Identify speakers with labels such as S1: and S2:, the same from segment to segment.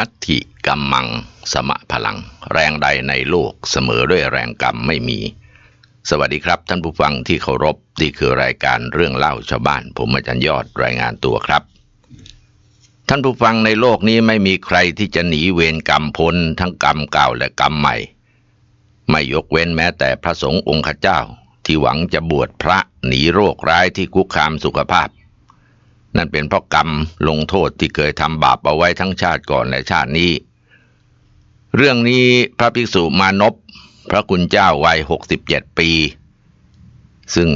S1: นัตถิกัมมังสมะพลัง แรงใดในโลกเสมอด้วยแรงกรรมไม่มี สวัสดีครับท่านผู้ฟังที่เคารพนี่คือรายการเรื่องเล่าชาวบ้าน ผมอาจารย์ยอดรายงานตัวครับ ท่านผู้ฟังในโลกนี้ไม่มีใครที่จะหนีเวรกรรมพ้นทั้งกรรมเก่าและกรรมใหม่ ไม่ยกเว้นแม้แต่พระสงฆ์องค์เจ้าที่หวังจะบวชพระหนีโรคร้ายที่คุกคามสุขภาพ นั่นเป็นเพราะกรรมลงโทษที่เคยทำบาปเอาไว้ทั้งชาติก่อนและชาตินี้ เรื่องนี้พระภิกษุมานพพระคุณเจ้าวัยหกสิบเจ็ดปี ซึ่ง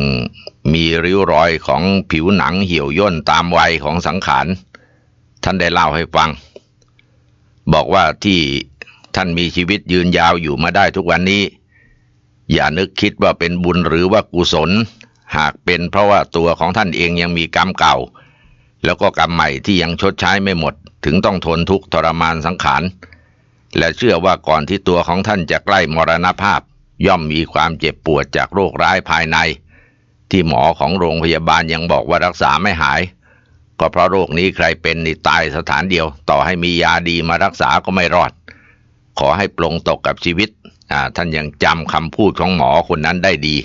S1: มีริ้วรอยของผิวหนังเหี่ยวย่นตามวัยของสังขาร ท่านได้เล่าให้ฟัง บอกว่าที่ท่านมีชีวิตยืนยาวอยู่มาได้ทุกวันนี้ อย่านึกคิดว่าเป็นบุญหรือว่ากุศล หากเป็นเพราะว่าตัวของท่านเองยังมีกรรมเก่า แล้วก็กรรมใหม่ที่ยังชดใช้ไม่หมด ถึงต้องทนทุกข์ทรมานสังขาร และเชื่อว่าก่อนที่ตัวของท่านจะใกล้มรณภาพ ย่อมมีความเจ็บปวดจากโรคร้ายภายใน ที่หมอของโรงพยาบาลยังบอกว่ารักษาไม่หาย ก็เพราะโรคนี้ใครเป็นนี่ตายสถานเดียว ต่อให้มียาดีมารักษาก็ไม่รอด ขอให้ปลงตกกับชีวิตท่านยังจำคำพูดของหมอคนนั้นได้ดี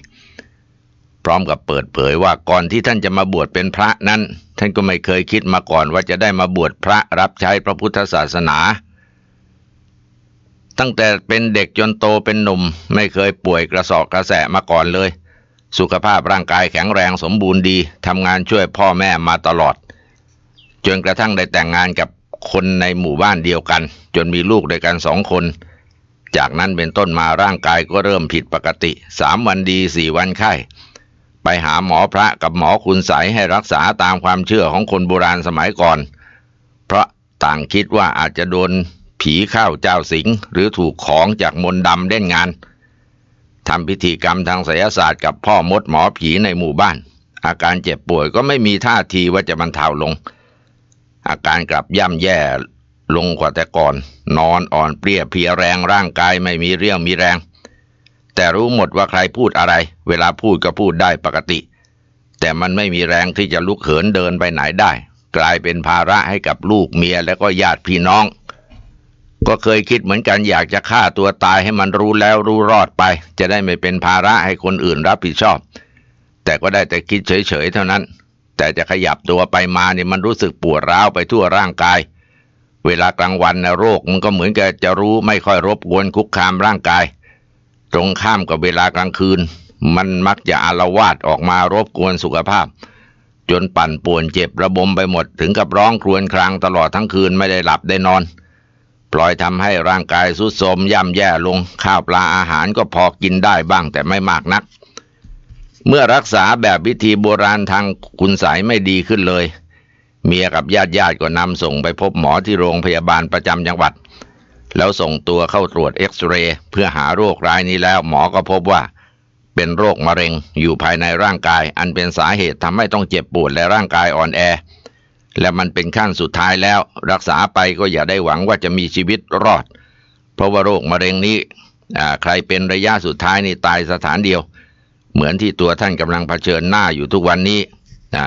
S1: พร้อมกับเปิดเผยว่าก่อนที่ท่านจะมาบวชเป็นพระนั้น ท่านก็ไม่เคยคิดมาก่อนว่าจะได้มาบวชพระรับใช้พระพุทธศาสนา ตั้งแต่เป็นเด็กจนโตเป็นหนุ่ม ไม่เคยป่วยกระสอบกระแสะมาก่อนเลย สุขภาพร่างกายแข็งแรงสมบูรณ์ดีทำงานช่วยพ่อแม่มาตลอด จนกระทั่งได้แต่งงานกับคนในหมู่บ้านเดียวกัน จนมีลูกด้วยกันสองคน จากนั้นเป็นต้นมาร่างกายก็เริ่มผิดปกติสามวันดีสี่วันไข้ ไปหาหมอพระกับหมอคุณใสยให้รักษาตามความเชื่อของคนโบราณสมัยก่อน เพราะต่างคิดว่าอาจจะโดนผีเข้าเจ้าสิงหรือถูกของจากมนต์ดำเล่นงานทำพิธีกรรมทางไสยศาสตร์กับพ่อมดหมอผีในหมู่บ้าน อาการเจ็บป่วยก็ไม่มีท่าทีว่าจะบรรเทาลง อาการกลับย่ำแย่ลงกว่าแต่ก่อน นอนอ่อนเปรี้ยเพียแรงร่างกายไม่มีเรี่ยวมีแรง แต่รู้หมดว่าใครพูดอะไร เวลาพูดก็พูดได้ปกติ แต่มันไม่มีแรงที่จะลุกเหินเดินไปไหนได้ กลายเป็นภาระให้กับลูกเมียและก็ญาติพี่น้อง ก็เคยคิดเหมือนกันอยากจะฆ่าตัวตายให้มันรู้แล้วรู้รอดไป จะได้ไม่เป็นภาระให้คนอื่นรับผิดชอบ แต่ก็ได้แต่คิดเฉยๆเท่านั้น แต่จะขยับตัวไปมาเนี่ยมันรู้สึกปวดร้าวไปทั่วร่างกายเวลากลางวันนะโรคมันก็เหมือนกับจะรู้ไม่ค่อยรบกวนคุกคามร่างกาย ตรงข้ามกับเวลากลางคืน มันมักจะอารวาดออกมารบกวนสุขภาพ จนปั่นป่วนเจ็บระบมไปหมดถึงกับร้องครวญครางตลอดทั้งคืนไม่ได้หลับได้นอน ปล่อยทำให้ร่างกายสุดโทมย่ำแย่ลงข้าวปลาอาหารก็พอกินได้บ้างแต่ไม่มากนัก เมื่อรักษาแบบวิธีโบราณทางคุณสายไม่ดีขึ้นเลย เมียกับญาติญาติก็นำส่งไปพบหมอที่โรงพยาบาลประจำจังหวัด แล้วส่งตัวเข้าตรวจเอ็กซเรย์เพื่อหาโรคร้ายนี้แล้วหมอก็พบว่า เป็นโรคมะเร็งอยู่ภายในร่างกาย อันเป็นสาเหตุทำให้ต้องเจ็บปวดและร่างกายอ่อนแอ และมันเป็นขั้นสุดท้ายแล้ว รักษาไปก็อย่าได้หวังว่าจะมีชีวิตรอด เพราะว่าโรคมะเร็งนี้ใครเป็นระยะสุดท้ายนี่ตายสถานเดียว เหมือนที่ตัวท่านกำลังเผชิญหน้าอยู่ทุกวันนี้นะ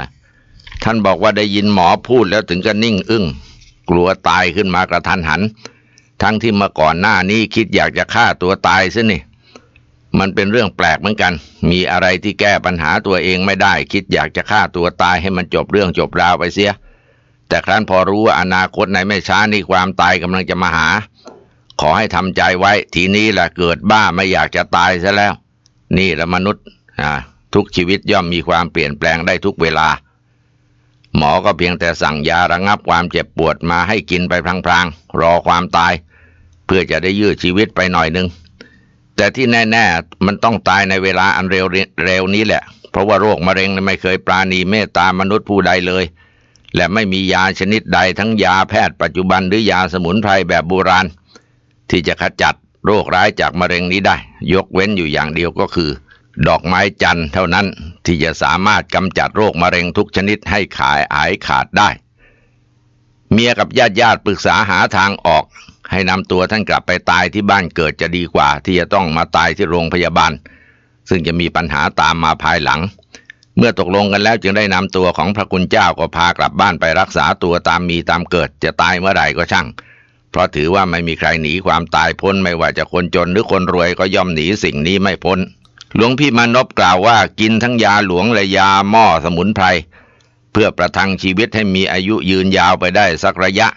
S1: ท่านบอกว่าได้ยินหมอพูดแล้วถึงก็นิ่งอึ้งกลัวตายขึ้นมากระทันหัน ทั้งที่มื่อก่อนหน้านี้คิดอยากจะฆ่าตัวตายซะนี่ มันเป็นเรื่องแปลกเหมือนกัน มีอะไรที่แก้ปัญหาตัวเองไม่ได้ คิดอยากจะฆ่าตัวตายให้มันจบเรื่องจบราวไปเสีย แต่ครั้นพอรู้ว่าอนาคตในไม่ช้านี่ความตายกำลังจะมาหา ขอให้ทำใจไว้ ทีนี้แหละเกิดบ้าไม่อยากจะตายซะแล้ว นี่แหละมนุษย์ทุกชีวิตย่อมมีความเปลี่ยนแปลงได้ทุกเวลา หมอก็เพียงแต่สั่งยาระงับความเจ็บปวดมาให้กินไปพลางๆรอความตาย พื่อจะได้ยืดชีวิตไปหน่อยหนึง แต่ที่แน่ ๆ มันต้องตายในเวลาอันเร็วเร็วนี้แหละ เพราะว่าโรคมะเร็งไม่เคยปราณีเมตตามนุษย์ผู้ใดเลย และไม่มียาชนิดใดทั้งยาแพทย์ปัจจุบันหรือยาสมุนไพรแบบโบราณ ที่จะขจัดโรคร้ายจากมะเร็งนี้ได้ ยกเว้นอยู่อย่างเดียวก็คือ ดอกไม้จันทร์เท่านั้นที่จะสามารถกำจัดโรคมะเร็งทุกชนิดให้ขายหายขาดได้ เมียกับญาติญาติปรึกษาหาทางออก ให้นำตัวท่านกลับไปตายที่บ้านเกิดจะดีกว่า ที่จะต้องมาตายที่โรงพยาบาล ซึ่งจะมีปัญหาตามมาภายหลัง เมื่อตกลงกันแล้วจึงได้นำตัวของพระคุณเจ้าก็พากลับบ้านไปรักษาตัวตามมีตามเกิด จะตายเมื่อไหร่ก็ช่าง เพราะถือว่าไม่มีใครหนีความตายพ้นไม่ว่าจะคนจนหรือคนรวยก็ย่อมหนีสิ่งนี้ไม่พ้น หลวงพี่มานพกล่าวว่ากินทั้งยาหลวงและยาหม้อสมุนไพรเพื่อประทังชีวิตให้มีอายุยืนยาวไปได้สักระยะ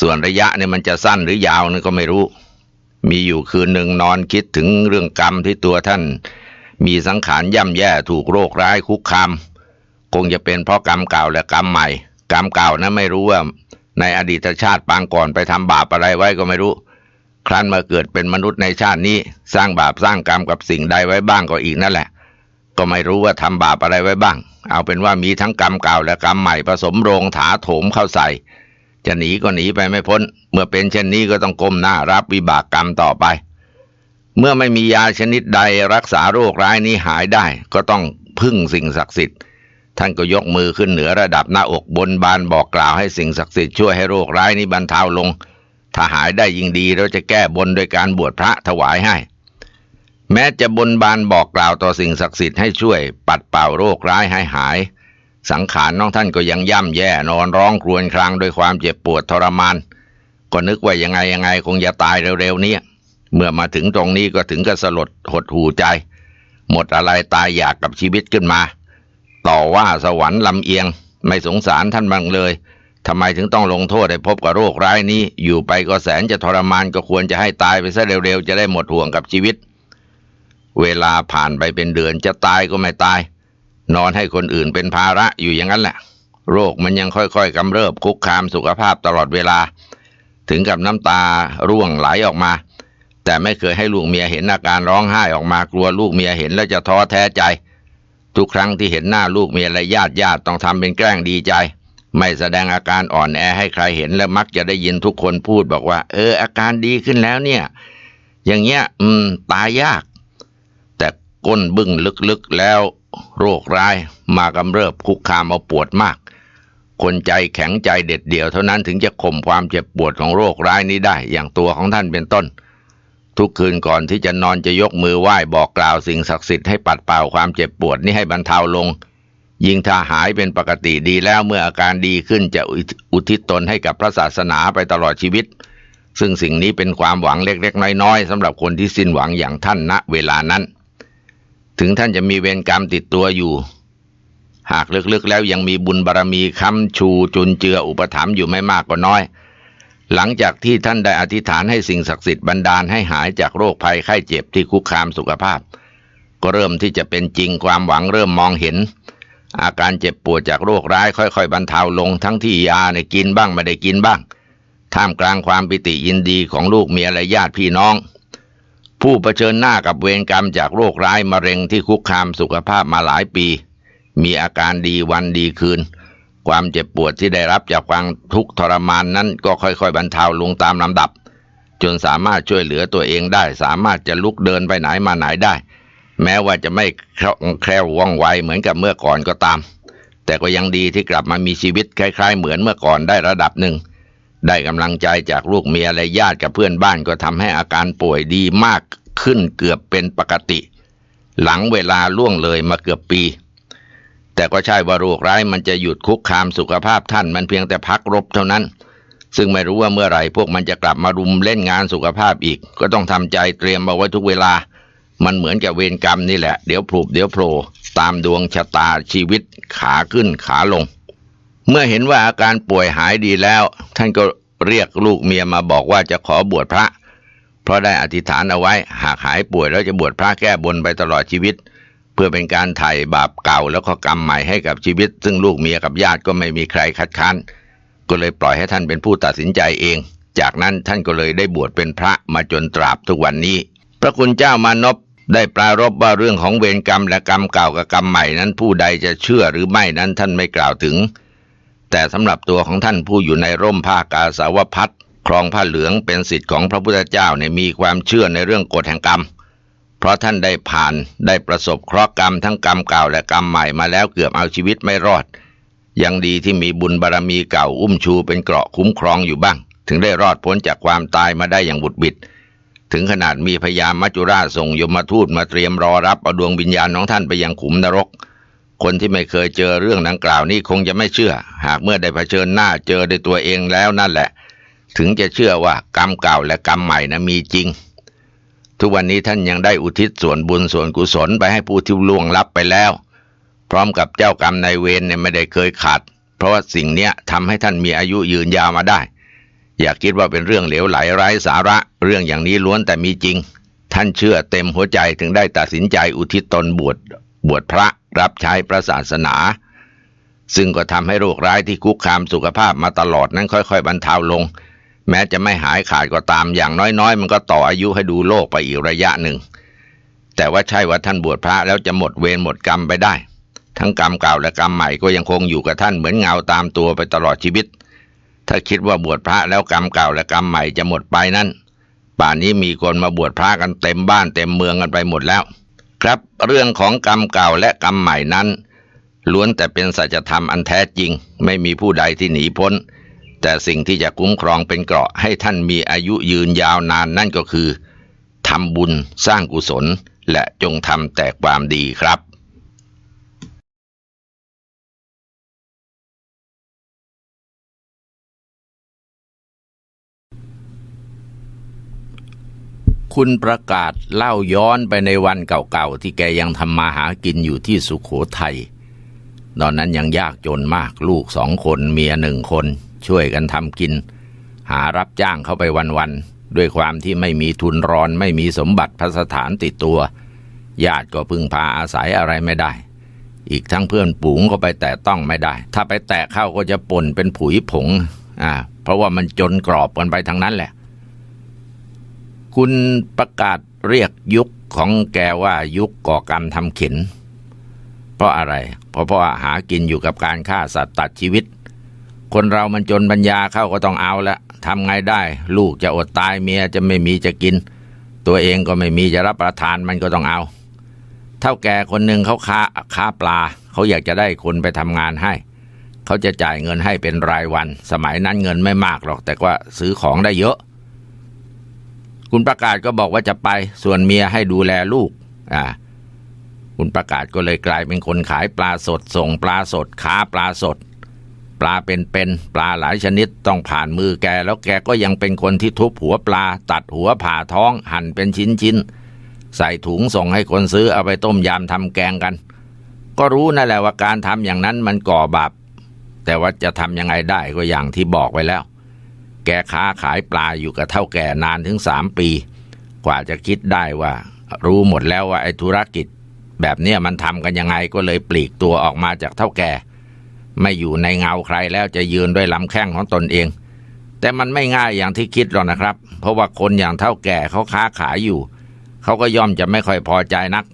S1: ส่วนระยะเนี่ยมันจะสั้นหรือยาวนี่ก็ไม่รู้ มีอยู่คืนหนึ่งนอนคิดถึงเรื่องกรรมที่ตัวท่าน มีสังขารย่ำแย่ถูกโรคร้ายคุกคามคงจะเป็นเพราะกรรมเก่าและกรรมใหม่ กรรมเก่านะไม่รู้ว่า ในอดีตชาติปางก่อนไปทำบาปอะไรไว้ก็ไม่รู้ ครั้นมาเกิดเป็นมนุษย์ในชาตินี้ สร้างบาปสร้างกรรมกับสิ่งใดไว้บ้างก็อีกนั่นแหละ ก็ไม่รู้ว่าทำบาปอะไรไว้บ้าง เอาเป็นว่ามีทั้งกรรมเก่าและกรรมใหม่ผสมโรงถาโถมเข้าใส่ จะหนีก็หนีไปไม่พ้น เมื่อเป็นเช่นนี้ก็ต้องก้มหน้ารับวิบากกรรมต่อไป เมื่อไม่มียาชนิดใดรักษาโรคร้ายนี้หายได้ ก็ต้องพึ่งสิ่งศักดิ์สิทธิ์ ท่านก็ยกมือขึ้นเหนือระดับหน้าอกบนบานบอกกล่าวให้สิ่งศักดิ์สิทธิ์ช่วยให้โรคร้ายนี้บรรเทาลง ถ้าหายได้ยิ่งดีเราจะแก้บนโดยการบวชพระถวายให้ แม้จะบนบานบอกกล่าวต่อสิ่งศักดิ์สิทธิ์ให้ช่วยปัดเป่าโรคร้ายให้หาย สังขารน้องท่านก็ยังย่ำแย่นอนร้องครวญครางด้วยความเจ็บปวดทรมาน ก็นึกว่ายังไงยังไงคงจะตายเร็วๆนี้เมื่อมาถึงตรงนี้ก็ถึงกับสลดหดหูใจ หมดอะไรตายอยากกับชีวิตขึ้นมา ต่อว่าสวรรค์ลำเอียง ไม่สงสารท่านบ้างเลยทำไมถึงต้องลงโทษให้พบกับโรคร้ายนี้ อยู่ไปก็แสนจะทรมานก็ควรจะให้ตายไปซะเร็วๆ จะได้หมดห่วงกับชีวิต เวลาผ่านไปเป็นเดือนจะตายก็ไม่ตาย นอนให้คนอื่นเป็นภาระอยู่อย่างนั้นแหละ โรคมันยังค่อยๆกำเริบคุกคามสุขภาพตลอดเวลา ถึงกับน้ำตาร่วงไหลออกมา แต่ไม่เคยให้ลูกเมียเห็นอาการร้องไห้ออกมากลัวลูกเมียเห็นแล้วจะท้อแท้ใจ ทุกครั้งที่เห็นหน้าลูกเมียและญาติญาติต้องทำเป็นแกล้งดีใจ ไม่แสดงอาการอ่อนแอให้ใครเห็นและมักจะได้ยินทุกคนพูดบอกว่า เออ อาการดีขึ้นแล้วเนี่ย อย่างเงี้ย อืม ตายยาก แต่ก้นบึ้งลึกๆแล้ว โรคร้ายมากำเริบคุกคามเอาปวดมาก คนใจแข็งใจเด็ดเดี่ยวเท่านั้นถึงจะข่มความเจ็บปวดของโรคร้ายนี้ได้อย่างตัวของท่านเป็นต้น ทุกคืนก่อนที่จะนอนจะยกมือไหว้บอกกล่าวสิ่งศักดิ์สิทธิ์ให้ปัดเป่าความเจ็บปวดนี้ให้บรรเทาลง ยิ่งถ้าหายเป็นปกติดีแล้วเมื่ออาการดีขึ้นจะอุทิศตนให้กับพระศาสนาไปตลอดชีวิต ซึ่งสิ่งนี้เป็นความหวังเล็กๆน้อยๆสำหรับคนที่สิ้นหวังอย่างท่านณเวลานั้น ถึงท่านจะมีเวรกรรมติดตัวอยู่ หากลึกๆแล้วยังมีบุญบารรมีค้ำชูจุนเจืออุปถัมภ์อยู่ไม่มากก็น้อย หลังจากที่ท่านได้อธิษฐานให้สิ่งศักดิ์สิทธิ์บันดาลให้หายจากโรคภัยไข้เจ็บที่คุกคามสุขภาพ ก็เริ่มที่จะเป็นจริงความหวังเริ่มมองเห็น อาการเจ็บปวดจากโรคร้ายค่อยๆ บรรเทาลงทั้งที่ยาในกินบ้างไม่ได้กินบ้าง ท่ามกลางความปิติยินดีของลูกเมียและญาติพี่น้อง ผู้เผชิญหน้ากับเวรกรรมจากโรคร้ายมะเร็งที่คุกคามสุขภาพมาหลายปี มีอาการดีวันดีคืน ความเจ็บปวดที่ได้รับจากความทุกข์ทรมานนั้นก็ค่อยๆบรรเทาลงตามลำดับ จนสามารถช่วยเหลือตัวเองได้ สามารถจะลุกเดินไปไหนมาไหนได้ แม้ว่าจะไม่แคล่วว่องไวเหมือนกับเมื่อก่อนก็ตาม แต่ก็ยังดีที่กลับมามีชีวิตคล้าย ๆ เหมือนเมื่อก่อนได้ระดับหนึ่ง ได้กำลังใจจากลูกเมียและญาติกับเพื่อนบ้านก็ทำให้อาการป่วยดีมากขึ้นเกือบเป็นปกติ หลังเวลาล่วงเลยมาเกือบปี แต่ก็ใช่ว่าโรคร้ายมันจะหยุดคุกคามสุขภาพท่านมันเพียงแต่พักรบเท่านั้น ซึ่งไม่รู้ว่าเมื่อไหร่พวกมันจะกลับมารุมเล่นงานสุขภาพอีก ก็ต้องทำใจเตรียมเอาไว้ทุกเวลา มันเหมือนกับเวรกรรมนี่แหละ เดี๋ยวพลูบเดี๋ยวโผล่ตามดวงชะตาชีวิตขาขึ้นขาลง เมื่อเห็นว่าอาการป่วยหายดีแล้ว ท่านก็เรียกลูกเมียมาบอกว่าจะขอบวชพระ เพราะได้อธิษฐานเอาไว้หากหายป่วยแล้วจะบวชพระแก้บนไปตลอดชีวิต เพื่อเป็นการไถ่บาปเก่าแล้วก็กรรมใหม่ให้กับชีวิต ซึ่งลูกเมียกับญาติก็ไม่มีใครคัดค้านก็เลยปล่อยให้ท่านเป็นผู้ตัดสินใจเอง จากนั้นท่านก็เลยได้บวชเป็นพระมาจนตราบทุกวันนี้ พระคุณเจ้ามานพได้ปรารบว่าเรื่องของเวรกรรมและกรรมเก่ากับกรรมใหม่นั้นผู้ใดจะเชื่อหรือไม่นั้นท่านไม่กล่าวถึง แต่สำหรับตัวของท่านผู้อยู่ในร่มผ้ากาสาวพัดครองผ้าเหลืองเป็นสิทธิ์ของพระพุทธเจ้าเนี่ยมีความเชื่อในเรื่องกฎแห่งกรรม เพราะท่านได้ผ่านได้ประสบเคราะห์กรรมทั้งกรรมเก่าและกรรมใหม่มาแล้วเกือบเอาชีวิตไม่รอด ยังดีที่มีบุญบารรมีเก่าอุ้มชูเป็นเกราะคุ้มครองอยู่บ้าง ถึงได้รอดพ้นจากความตายมาได้อย่างบุดบิด ถึงขนาดมีพญามัจจุราชส่งยมทูตมาเตรียมรอรับเอาดวงวิญญาณของท่านไปยังขุมนรก คนที่ไม่เคยเจอเรื่องดังกล่าวนี้คงจะไม่เชื่อ หากเมื่อได้เผชิญหน้าเจอด้วยตัวเองแล้วนั่นแหละ ถึงจะเชื่อว่ากรรมเก่าและกรรมใหม่นะมีจริง ทุกวันนี้ท่านยังได้อุทิศส่วนบุญส่วนกุศลไปให้ผู้ที่ล่วงลับไปแล้ว พร้อมกับเจ้ากรรมนายเวรเนี่ยไม่ได้เคยขาด เพราะว่าสิ่งเนี้ยทำให้ท่านมีอายุยืนยาวมาได้ อย่าคิดว่าเป็นเรื่องเหลวไหลไร้สาระ เรื่องอย่างนี้ล้วนแต่มีจริงท่านเชื่อเต็มหัวใจถึงได้ตัดสินใจอุทิศตนบวช บวชพระรับใช้พระศาสนา ซึ่งก็ทำให้โรคร้ายที่คุกคามสุขภาพมาตลอดนั้นค่อยๆ บรรเทาลง แม้จะไม่หายขาดก็ตามอย่างน้อยๆ มันก็ต่ออายุให้ดูโลกไปอีกระยะหนึ่ง แต่ว่าใช่ว่าท่านบวชพระแล้วจะหมดเวรหมดกรรมไปได้ ทั้งกรรมเก่าและกรรมใหม่ก็ยังคงอยู่กับท่านเหมือนเงาตามตัวไปตลอดชีวิต ถ้าคิดว่าบวชพระแล้วกรรมเก่าและกรรมใหม่จะหมดไปนั้นป่านนี้มีคนมาบวชพระกันเต็มบ้านเต็มเมืองกันไปหมดแล้ว ครับ เรื่องของกรรมเก่าและกรรมใหม่นั้น ล้วนแต่เป็นสัจธรรมอันแท้จริง ไม่มีผู้ใดที่หนีพ้น แต่สิ่งที่จะคุ้มครองเป็นเกราะให้ท่านมีอายุยืนยาวนานนั่นก็คือทำบุญสร้างกุศล และจงทำแต่ความดีครับ คุณประกาศเล่าย้อนไปในวันเก่าๆ ที่แกยังทำมาหากินอยู่ที่สุขโขทัย ตอนนั้นยังยากจนมากลูกสองคนเมียหนึ่งคน ช่วยกันทำกิน หารับจ้างเข้าไปวันๆ ด้วยความที่ไม่มีทุนรอนไม่มีสมบัติพัสถานติดตัว ญาติก็พึ่งพาอาศัยอะไรไม่ได้ อีกทั้งเพื่อนฝูงก็ไปแตะต้องไม่ได้ ถ้าไปแตะเข้าก็จะป่นเป็นผุยผงอ่าเพราะว่ามันจนกรอบกันไปทั้งนั้นแหละ คุณประกาศเรียกยุคของแกว่ายุคก่อกรรมทำเข็น เพราะอะไร เพราะเพราะว่าหากินอยู่กับการฆ่าสัตว์ตัดชีวิต คนเรามันจนปัญญาเข้าก็ต้องเอาละทำไงได้ ลูกจะอดตายเมียจะไม่มีจะกิน ตัวเองก็ไม่มีจะรับประทานมันก็ต้องเอา เท่าแก่คนหนึ่งเขาค้าค้าปลา เขาอยากจะได้คนไปทำงานให้ เขาจะจ่ายเงินให้เป็นรายวัน สมัยนั้นเงินไม่มากหรอก แต่ว่าซื้อของได้เยอะ คุณประกาศก็บอกว่าจะไป ส่วนเมียให้ดูแลลูก อ่า คุณประกาศก็เลยกลายเป็นคนขายปลาสด ส่งปลาสดค้าปลาสด ปลาเป็นๆปลาหลายชนิดต้องผ่านมือแก แล้วแกก็ยังเป็นคนที่ทุบหัวปลา ตัดหัวผ่าท้อง หั่นเป็นชิ้นๆใส่ถุงส่งให้คนซื้อเอาไปต้มยำทำแกงกัน ก็รู้นั่นแหละว่าการทำอย่างนั้นมันก่อบาปแต่ว่าจะทำยังไงได้ก็อย่างที่บอกไว้แล้ว แกค้าขายปลาอยู่กับเท่าแก่นานถึงสามปี กว่าจะคิดได้ว่า รู้หมดแล้วว่าไอ้ธุรกิจ แบบเนี้ยมันทำกันยังไงก็เลยปลีกตัวออกมาจากเท่าแก่ ไม่อยู่ในเงาใครแล้วจะยืนด้วยลำแข้งของตนเอง แต่มันไม่ง่ายอย่างที่คิดหรอกนะครับ เพราะว่าคนอย่างเท่าแก่เขาค้าขายอยู่ เขาก็ย่อมจะไม่ค่อยพอใจนัก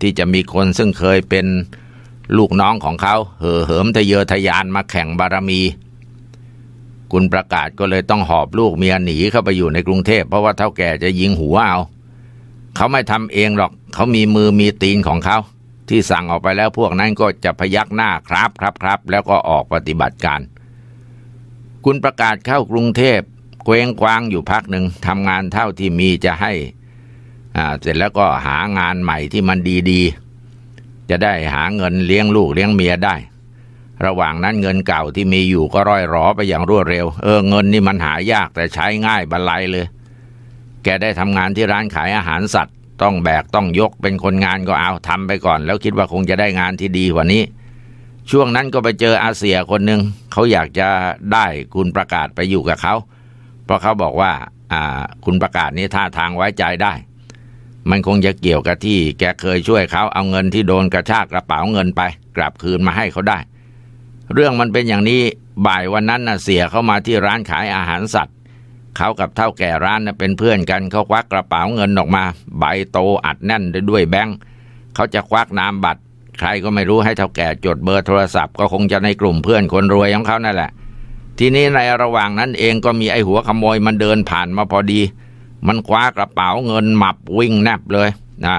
S1: ที่จะมีคนซึ่งเคยเป็นลูกน้องของเขาเห่อเหิมทะเยอทะยานมาแข่งบารมี คุณประกาศก็เลยต้องหอบลูกเมียหนีเข้าไปอยู่ในกรุงเทพเพราะว่าเท่าแก่จะยิงหัวเอา เขาไม่ทำเองหรอก เขามีมือมีตีนของเขา ที่สั่งออกไปแล้วพวกนั้นก็จะพยักหน้าครับครับครับ แล้วก็ออกปฏิบัติการ คุณประกาศเข้ากรุงเทพเคว้งคว้างอยู่พักหนึ่งทำงานเท่าที่มีจะให้เสร็จแล้วก็หางานใหม่ที่มันดีๆ จะได้หาเงินเลี้ยงลูกเลี้ยงเมียได้ ระหว่างนั้นเงินเก่าที่มีอยู่ก็ร่อยหรอไปอย่างรวดเร็ว เออเงินนี่มันหายากแต่ใช้ง่ายบรรลัยเลย แกได้ทำงานที่ร้านขายอาหารสัตว์ ต้องแบกต้องยกเป็นคนงานก็เอาทำไปก่อน แล้วคิดว่าคงจะได้งานที่ดีกว่านี้ ช่วงนั้นก็ไปเจออาเซียคนหนึ่งเขาอยากจะได้คุณประกาศไปอยู่กับเขาเพราะเขาบอกว่าอ่าคุณประกาศนี้ท่าทางไว้ใจได้มันคงจะเกี่ยวกับที่แกเคยช่วยเขาเอาเงินที่โดนกระชากกระเป๋าเงินไป กลับคืนมาให้เขาได้ เรื่องมันเป็นอย่างนี้บ่ายวันนั้นน่ะเสียเข้ามาที่ร้านขายอาหารสัตว์ เขากับเท่าแก่ร้านน่ะเป็นเพื่อนกันเขาควักกระเป๋าเงินออกมา ใบโตอัดแน่นด้วยแบงค์เขาจะควักนามบัตร ใครก็ไม่รู้ให้เท่าแก่จดเบอร์โทรศัพท์ก็คงจะในกลุ่มเพื่อนคนรวยของเขานั่นแหละ ทีนี้ในระหว่างนั้นเองก็มีไอ้หัวขโมยมันเดินผ่านมาพอดี มันคว้ากระเป๋าเงินหมับวิ่งแนบเลยนะ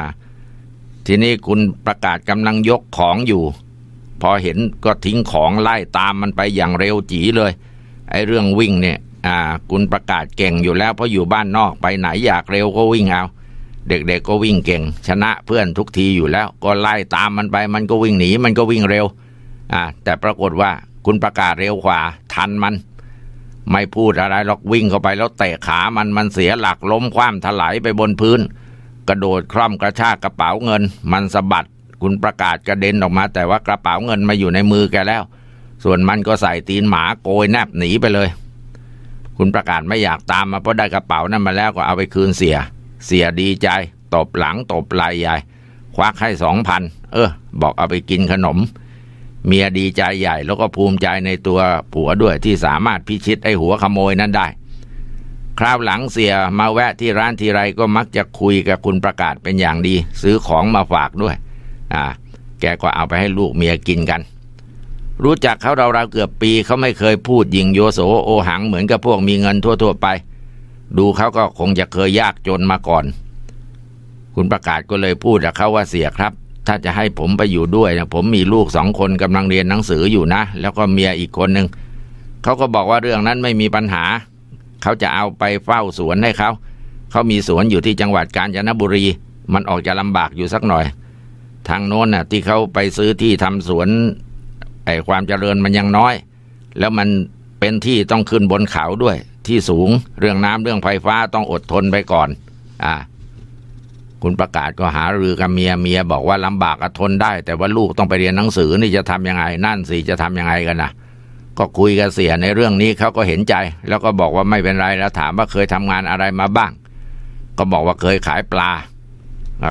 S1: ทีนี้คุณประกาศกำลังยกของอยู่ พอเห็นก็ทิ้งของไล่ตามมันไปอย่างเร็วจีเลย ไอ้เรื่องวิ่งเนี่ย อ่า คุณประกาศเก่งอยู่แล้วเพราะอยู่บ้านนอกไปไหนอยากเร็วก็วิ่งเอา เด็กๆก็วิ่งเก่ง ชนะเพื่อนทุกทีอยู่แล้ว ก็ไล่ตามมันไป มันก็วิ่งหนีมันก็วิ่งเร็ว อ่า แต่ปรากฏว่าคุณประกาศเร็วกว่า ทันมัน ไม่พูดอะไรหรอกวิ่งเข้าไปแล้วเตะขามันมันเสียหลักล้มคว่ำถลายไปบนพื้น กระโดดคล่อมกระชากกระเป๋าเงิน มันสะบัด คุณประกาศกระเด็นออกมา แต่ว่ากระเป๋าเงินมาอยู่ในมือแกแล้ว ส่วนมันก็ใส่ตีนหมาโกยแนบหนีไปเลย คุณประกาศไม่อยากตามมาเพราะได้กระเป๋านั้นมาแล้วก็เอาไปคืนเสีย เสียดีใจ ตบหลังตบไหลใหญ่ ควักให้สองพันเออ บอกเอาไปกินขนม เมียดีใจใหญ่แล้วก็ภูมิใจในตัวผัวด้วยที่สามารถพิชิตไอ้หัวขโมยนั้นได้คราวหลังเสียมาแวะที่ร้านทีไรก็มักจะคุยกับคุณประกาศเป็นอย่างดี ซื้อของมาฝากด้วย อ่า แกก็เอาไปให้ลูกเมียกินกัน รู้จักเขาเราเราๆเกือบปีเขาไม่เคยพูดยิงโยโสโอหังเหมือนกับพวกมีเงินทั่วๆไป ดูเขาก็คงจะเคยยากจนมาก่อน คุณประกาศก็เลยพูดกับเขาว่าเสียครับ ถ้าจะให้ผมไปอยู่ด้วยนะผมมีลูกสองคนกำลังเรียนหนังสืออยู่นะ แล้วก็เมียอีกคนหนึ่งเขาก็บอกว่าเรื่องนั้นไม่มีปัญหา เขาจะเอาไปเฝ้าสวนให้เขา เขามีสวนอยู่ที่จังหวัดกาญจนบุรี มันออกจะลำบากอยู่สักหน่อย ทางโน้นน่ะที่เขาไปซื้อที่ทำสวนไอ้ความเจริญมันยังน้อย แล้วมันเป็นที่ต้องขึ้นบนเขาด้วย ที่สูงเรื่องน้ำเรื่องไฟฟ้าต้องอดทนไปก่อน อ่า คุณประกาศก็หารือกับเมียเมียบอกว่าลำบากก็ทนได้ แต่ว่าลูกต้องไปเรียนหนังสือนี่จะทำยังไง นั่นสิจะทำยังไงกันนะก็คุยกับเสียในเรื่องนี้เขาก็เห็นใจ แล้วก็บอกว่าไม่เป็นไรแล้วถามว่าเคยทำงานอะไรมาบ้าง ก็บอกว่าเคยขายปลา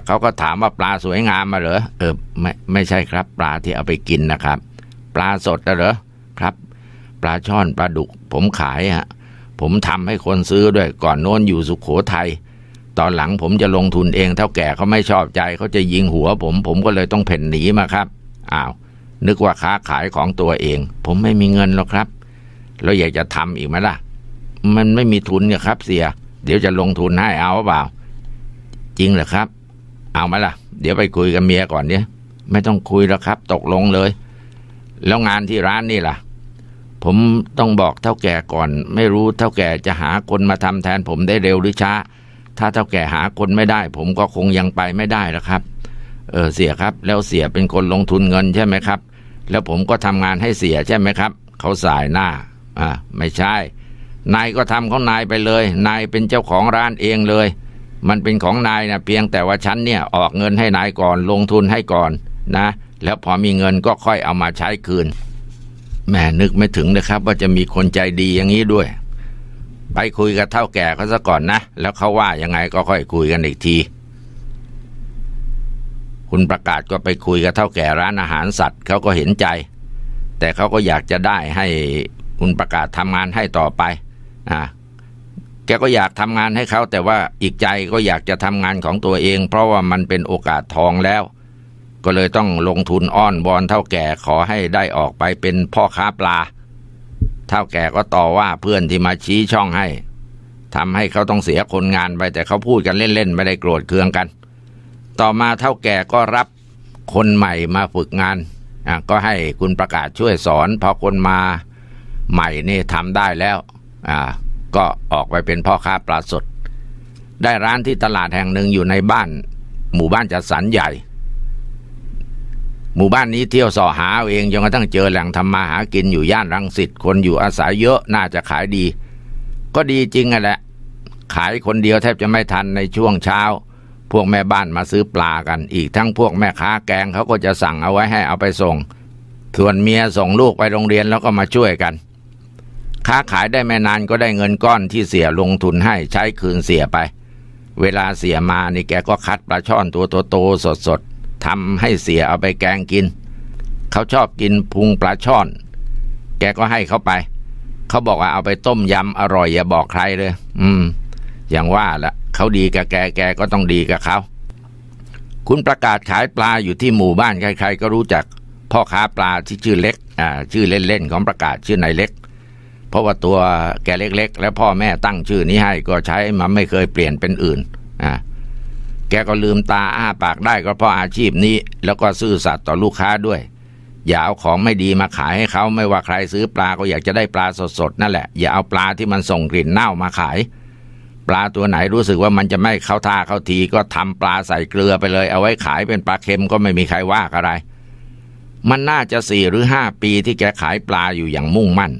S1: เขาก็ถามว่าปลาสวยงามมาเหรอเออไม่ไม่ใช่ครับ ปลาที่เอาไปกินนะครับ ปลาสดนะเหรอครับ ปลาช่อนปลาดุก ผมขายฮะผมทำให้คนซื้อด้วยก่อนโน้นอยู่สุขโขทัยตอนหลังผมจะลงทุนเองเท่าแก่เขาไม่ชอบใจเขาจะยิงหัวผม ผมก็เลยต้องเพ่นหนีมาครับอ้าวนึกว่าค้าขายของตัวเอง ผมไม่มีเงินหรอกครับ แล้วอยากจะทำอีกไหมล่ะ มันไม่มีทุนเนี่ยครับ เสีย เดี๋ยวจะลงทุนให้เอาเปล่า จริงเหรอครับ เอาไหมล่ะ เดี๋ยวไปคุยกับเมียก่อนเนี่ยไม่ต้องคุยแล้วครับ ตกลงเลย แล้วงานที่ร้านนี่ล่ะ ผมต้องบอกเท่าแก่ก่อน ไม่รู้เท่าแก่จะหาคนมาทำแทนผมได้เร็วหรือช้า ถ้าเท่าแก่หาคนไม่ได้ ผมก็คงยังไปไม่ได้แล้วครับ เออเสียครับ แล้วเสียเป็นคนลงทุนเงินใช่ไหมครับ แล้วผมก็ทำงานให้เสียใช่ไหมครับ เขาสายหน้า อ่า ไม่ใช่ นายก็ทำของนายไปเลย นายเป็นเจ้าของร้านเองเลย มันเป็นของนายนะเพียงแต่ว่าฉันเนี่ยออกเงินให้นายก่อนลงทุนให้ก่อนนะ แล้วพอมีเงินก็ค่อยเอามาใช้คืนแหม่นึกไม่ถึงนะครับ ว่าจะมีคนใจดีอย่างนี้ด้วย ไปคุยกับเท่าแก่เขาซะก่อนนะ แล้วเขาว่ายังไงก็ค่อยคุยกันอีกที คุณประกาศก็ไปคุยกับเท่าแก่ร้านอาหารสัตว์เขาก็เห็นใจ แต่เขาก็อยากจะได้ให้คุณประกาศทำงานให้ต่อไปอ่า กก็อยากทำงานให้เขาแต่ว่าอีกใจก็อยากจะทำงานของตัวเอง เพราะว่ามันเป็นโอกาสทองแล้ว ก็เลยต้องลงทุนอ้อนบอนเท่าแก่ขอให้ได้ออกไปเป็นพ่อค้าปลา เท่าแก่ก็ต่อว่าเพื่อนที่มาชี้ช่องให้ทำให้เขาต้องเสียคนงานไปแต่เขาพูดกันเล่นๆไม่ได้โกรธเคืองกัน ต่อมาเท่าแก่ก็รับคนใหม่มาฝึกงานอะก็ให้คุณประกาศช่วยสอนพอคนมาใหม่นี่ทำได้แล้วอ่า ก็ออกไปเป็นพ่อค้าปลาสด ได้ร้านที่ตลาดแห่งหนึ่งอยู่ในบ้าน หมู่บ้านจัดสรรใหญ่ หมู่บ้านนี้เที่ยวสอหาเอาเองจนกระทั่งเจอแหล่งทำมาหากินอยู่ย่านรังสิตคนอยู่อาศัยเยอะน่าจะขายดี ก็ดีจริงอะแหละ ขายคนเดียวแทบจะไม่ทันในช่วงเช้า พวกแม่บ้านมาซื้อปลากัน อีกทั้งพวกแม่ค้าแกงเขาก็จะสั่งเอาไว้ให้เอาไปส่ง ส่วนเมียส่งลูกไปโรงเรียนแล้วก็มาช่วยกัน ค้าขายได้ไม่นานก็ได้เงินก้อนที่เสียลงทุนให้ใช้คืนเสียไป เวลาเสียมานี่แกก็คัดปลาช่อนตัวโตๆสดๆทำให้เสียเอาไปแกงกิน เขาชอบกินพุงปลาช่อน แกก็ให้เขาไป เขาบอกว่าเอาไปต้มยำอร่อยอย่าบอกใครเลย อืม อย่างว่าละเขาดีกับแกแกก็ต้องดีกับเขาคุณประกาศขายปลาอยู่ที่หมู่บ้านใครๆก็รู้จักพ่อค้าปลาที่ชื่อเล็ก อ่า ชื่อเล่นๆของประกาศชื่อนายเล็ก เพราะว่าตัวแกเล็ก ๆ แล้วพ่อแม่ตั้งชื่อนี้ให้ก็ใช้มันไม่เคยเปลี่ยนเป็นอื่นอ่าแกก็ลืมตาอ้าปากได้ก็เพราะอาชีพนี้ แล้วก็ซื่อสัตย์ต่อลูกค้าด้วย อย่าเอาของไม่ดีมาขายให้เขาไม่ว่าใครซื้อปลาก็อยากจะได้ปลาสดๆนั่นแหละ อย่าเอาปลาที่มันส่งกลิ่นเน่ามาขาย ปลาตัวไหนรู้สึกว่ามันจะไม่เข้าท่าเข้าทีก็ทำปลาใส่เกลือไปเลย เอาไว้ขายเป็นปลาเค็มก็ไม่มีใครว่าอะไร มันน่าจะสี่หรือห้าปีที่แกขายปลาอยู่อย่างมุ่งมั่น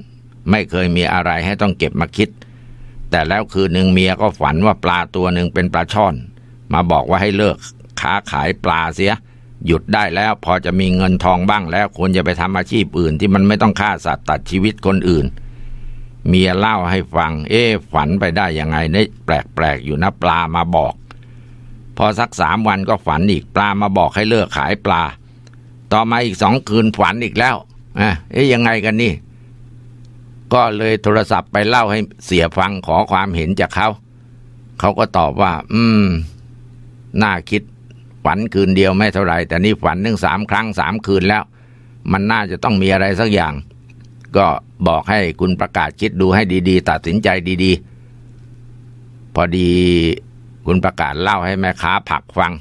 S1: ไม่เคยมีอะไรให้ต้องเก็บมาคิด แต่แล้วคืนหนึ่งเมียก็ฝันว่าปลาตัวหนึ่งเป็นปลาช่อน มาบอกว่าให้เลิกค้าขายปลาเสีย หยุดได้แล้วพอจะมีเงินทองบ้างแล้วควรจะไปทำอาชีพอื่นที่มันไม่ต้องฆ่าสัตว์ตัดชีวิตคนอื่น เมียเล่าให้ฟัง เอ๊ฝันไปได้ยังไงเนี่ยแปลกๆอยู่นะปลามาบอก พอสักสามวันก็ฝันอีกปลามาบอกให้เลิกขายปลา ต่อมาอีกสองคืนฝันอีกแล้วอะเอ๊ะยังไงกันนี่ ก็เลยโทรศัพท์ไปเล่าให้เสียฟังขอความเห็นจากเขา เขาก็ตอบว่า อืม น่าคิด ฝันคืนเดียวไม่เท่าไหรแต่นี่ฝันถึงสามครั้งสามคืนแล้ว มันน่าจะต้องมีอะไรสักอย่าง ก็บอกให้คุณประกาศคิดดูให้ดี ๆ ตัดสินใจดีๆ พอดีคุณประกาศเล่าให้แม่ค้าผักฟัง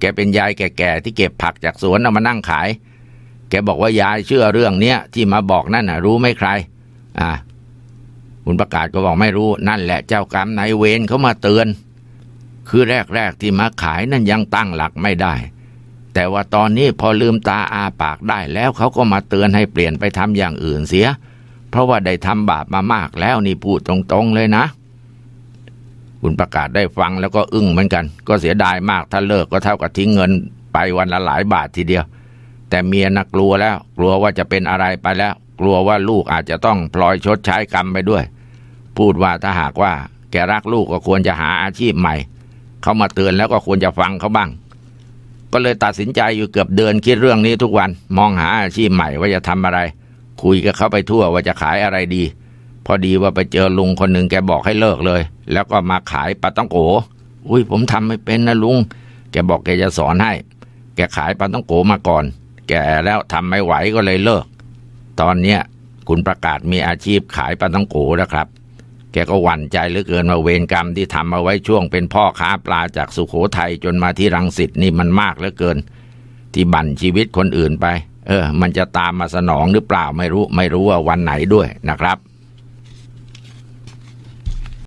S1: แกเป็นยายแก่ๆที่เก็บผักจากสวนเอามานั่งขาย แกบอกว่ายายเชื่อเรื่องเนี้ยที่มาบอกนั่นน่ะ รู้ไหมใคร อ่าคุณประกาศก็บอกไม่รู้นั่นแหละเจ้ากรรมนายเวรเขามาเตือน คือแรกๆที่มาขายนั่นยังตั้งหลักไม่ได้ แต่ว่าตอนนี้พอลืมตาอาปากได้แล้วเขาก็มาเตือนให้เปลี่ยนไปทำอย่างอื่นเสีย เพราะว่าได้ทำบาปมามากแล้วนี่พูดตรงๆเลยนะคุณประกาศได้ฟังแล้วก็อึ้งเหมือนกัน ก็เสียดายมากถ้าเลิกก็เท่ากับทิ้งเงินไปวันละหลายบาททีเดียว แต่เมียนะกลัวแล้ว กลัวว่าจะเป็นอะไรไปแล้ว กลัวว่าลูกอาจจะต้องพลอยชดใช้กรรมไปด้วย พูดว่าถ้าหากว่าแกรักลูกก็ควรจะหาอาชีพใหม่ เขามาเตือนแล้วก็ควรจะฟังเขาบ้าง ก็เลยตัดสินใจอยู่เกือบเดือนคิดเรื่องนี้ทุกวันมองหาอาชีพใหม่ว่าจะทำอะไร คุยกับเขาไปทั่วว่าจะขายอะไรดี พอดีว่าไปเจอลุงคนหนึ่งแกบอกให้เลิกเลย แล้วก็มาขายปลาต้องโกอุ้ยผมทำไม่เป็นนะลุง แกบอกแกจะสอนให้ แกขายปลาต้องโกมาก่อน แกแล้วทำไม่ไหวก็เลยเลิก ตอนเนี้ยคุณประกาศมีอาชีพขายปลาต้องโกแล้วครับ แกก็หวั่นใจเหลือเกินว่าเวรกรรมที่ทำเอาไว้ช่วงเป็นพ่อค้าปลาจากสุขโขทัยจนมาที่รังสิตนี่มันมากเหลือเกิน ที่บั่นชีวิตคนอื่นไป เออ มันจะตามมาสนองหรือเปล่าไม่รู้ ไม่รู้ว่าวันไหนด้วยนะครับ